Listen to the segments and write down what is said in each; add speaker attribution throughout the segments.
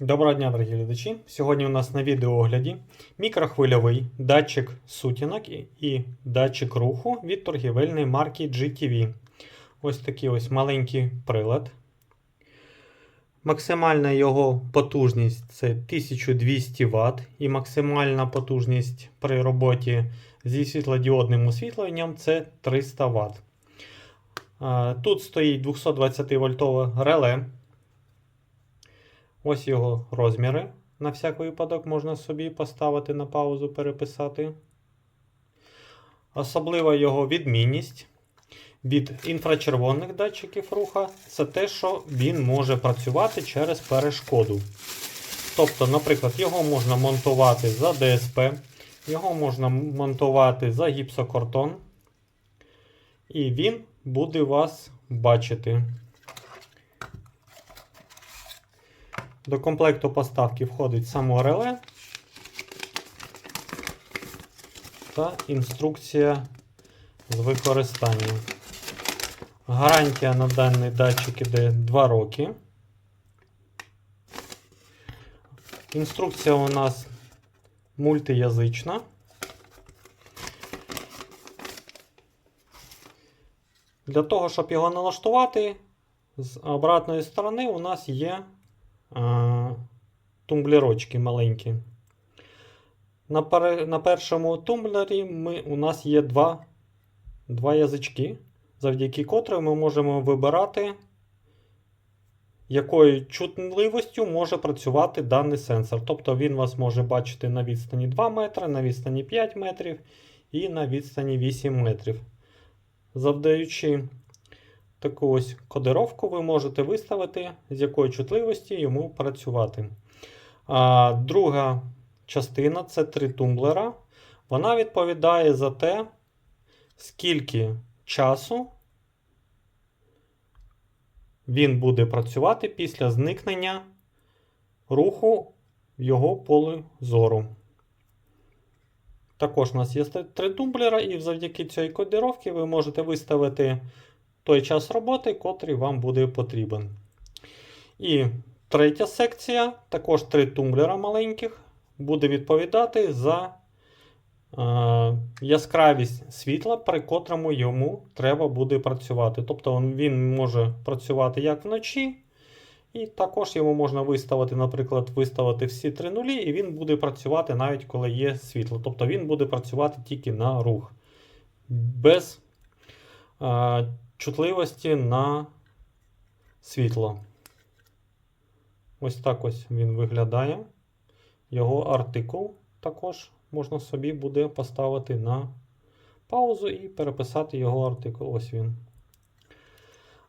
Speaker 1: Доброго дня, дорогі глядачі! Сьогодні у нас на відеоогляді мікрохвильовий датчик сутінок і- датчик руху від торгівельної марки GTV. Ось такий ось маленький прилад. Максимальна його потужність це 1200 Вт, і максимальна потужність при роботі зі світлодіодним освітленням це 300 Вт. Тут стоїть 220 вольтове реле. Ось його розміри. На всякий випадок можна собі поставити на паузу, переписати. Особлива його відмінність від інфрачервоних датчиків руха це те, що він може працювати через перешкоду. Тобто, наприклад, його можна монтувати за ДСП, його можна монтувати за гіпсокартон, і він буде вас бачити. До комплекту поставки входить само реле та інструкція з використанням. Гарантія на даний датчик іде 2 роки. Інструкція у нас мультиязична. Для того, щоб його налаштувати, з обратної сторони у нас є тумблерочки маленькі. На пере, на першому тумблері ми, у нас є два, два язички, завдяки котрим ми можемо вибирати, якою чутливістю може працювати даний сенсор. Тобто він вас може бачити на відстані 2 метри, на відстані 5 метрів і на відстані 8 метрів. Завдаючи таку ось кодировку ви можете виставити, з якої чутливості йому працювати. А, друга частина це три тумблера. Вона відповідає за те, скільки часу він буде працювати після зникнення руху в його полі зору. Також у нас є три тумблера, і завдяки цій кодировці ви можете виставити той час роботи, котрий вам буде потрібен. І третя секція, також три тумблера маленьких, буде відповідати за е, яскравість світла, при котрому йому треба буде працювати. Тобто він може працювати як вночі, і також йому можна виставити, наприклад, виставити всі три нулі, і він буде працювати навіть коли є світло. Тобто він буде працювати тільки на рух. Без е, чутливості на світло. Ось так ось він виглядає. Його артикул також можна собі буде поставити на паузу і переписати його артикул. Ось він.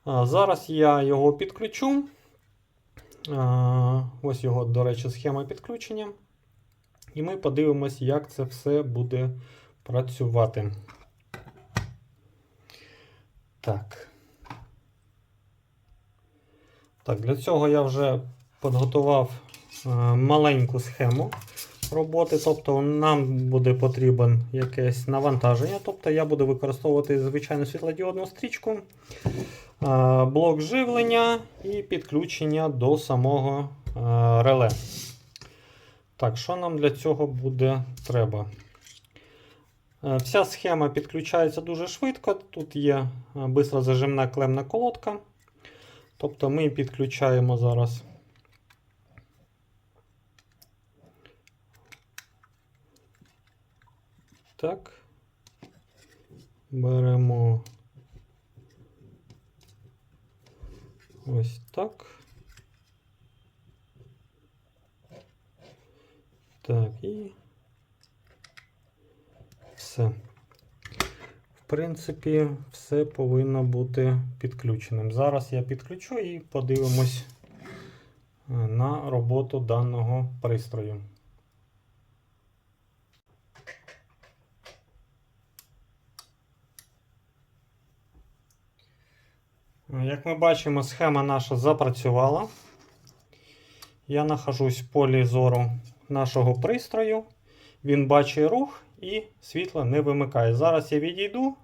Speaker 1: Зараз я його підключу. Ось його, до речі, схема підключення. І ми подивимось, як це все буде працювати. Так. Так, для цього я вже підготував е, маленьку схему роботи. Тобто нам буде потрібен якесь навантаження. Тобто я буду використовувати звичайну світлодіодну стрічку, е, блок живлення і підключення до самого е, реле. Так, що нам для цього буде треба? Е, Вся схема підключається дуже швидко. Тут є бистрозажимна клемна колодка. Тобто ми підключаємо зараз. Так. Беремо ось так. Так, і все. В принципі, все повинно бути підключеним. Зараз я підключу і подивимось е, на роботу даного пристрою. Як ми бачимо, схема наша запрацювала. Я нахожусь в полі зору нашого пристрою. Він бачить рух і світло не вимикає. Зараз я відійду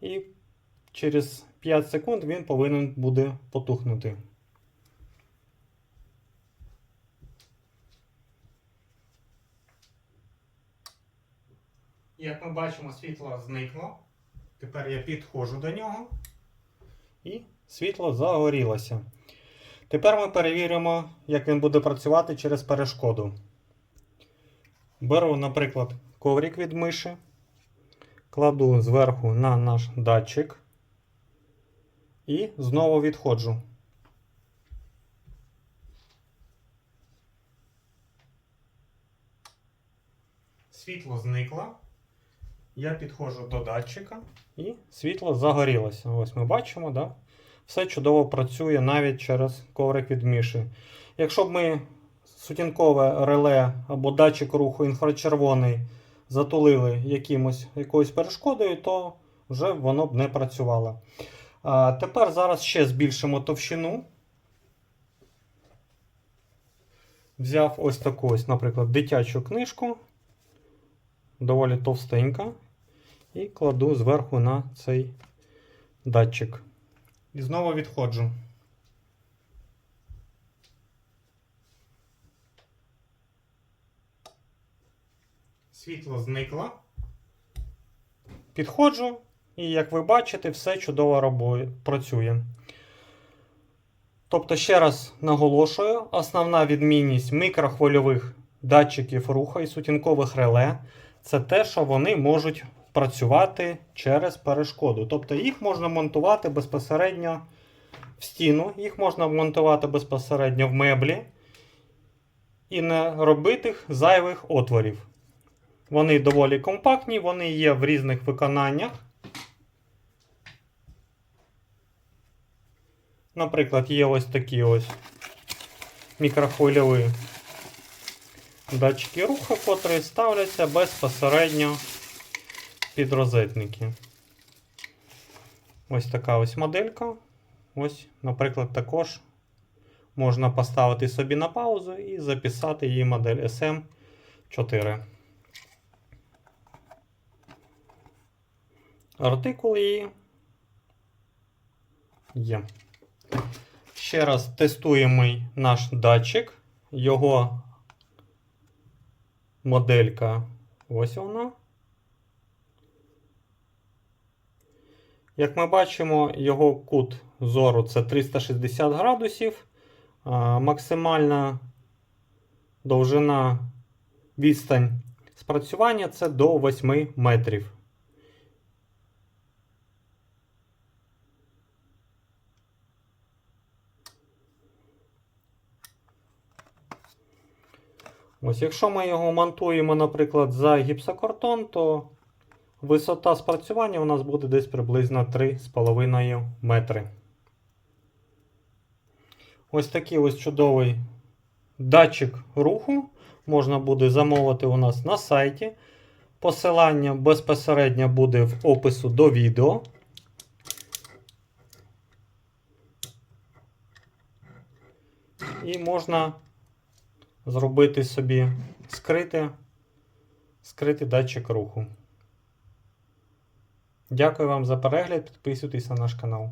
Speaker 1: і через 5 секунд він повинен буде потухнути. Як ми бачимо, світло зникло. Тепер я підходжу до нього і світло загорілося. Тепер ми перевіримо, як він буде працювати через перешкоду. Беру, наприклад, коврик від миші, кладу зверху на наш датчик і знову відходжу. Світло зникло. Я підходжу до датчика і світло загорілося. Ось ми бачимо, да? все чудово працює навіть через коврик від міші. Якщо б ми сутінкове реле або датчик руху інфрачервоний затулили якимось, якоюсь перешкодою, то вже воно б не працювало. А тепер зараз ще збільшимо товщину. Взяв ось таку, ось, наприклад, дитячу книжку, доволі товстенька, і кладу зверху на цей датчик. І знову відходжу. Світло зникло. Підходжу, і як ви бачите, все чудово робо- працює. Тобто, ще раз наголошую, основна відмінність мікрохвильових датчиків руху і сутінкових реле це те, що вони можуть працювати через перешкоду. Тобто їх можна монтувати безпосередньо в стіну, їх можна монтувати безпосередньо в меблі і не робити зайвих отворів. Вони доволі компактні, вони є в різних виконаннях. Наприклад, є ось такі ось мікрохвильові датчики руху, котрі ставляться безпосередньо під розетники. Ось така ось моделька. Ось, наприклад, також можна поставити собі на паузу і записати її модель SM4. Артикул її є. Ще раз тестуємо наш датчик. Його моделька. Ось вона. Як ми бачимо, його кут зору це 360 градусів. Максимальна довжина відстань спрацювання це до 8 метрів. Ось, якщо ми його монтуємо, наприклад, за гіпсокартон, то висота спрацювання у нас буде десь приблизно 3,5 метри. Ось такий ось чудовий датчик руху можна буде замовити у нас на сайті. Посилання безпосередньо буде в опису до відео. І можна зробити собі скрити, скритий датчик руху. Дякую вам за перегляд. Підписуйтесь на наш канал.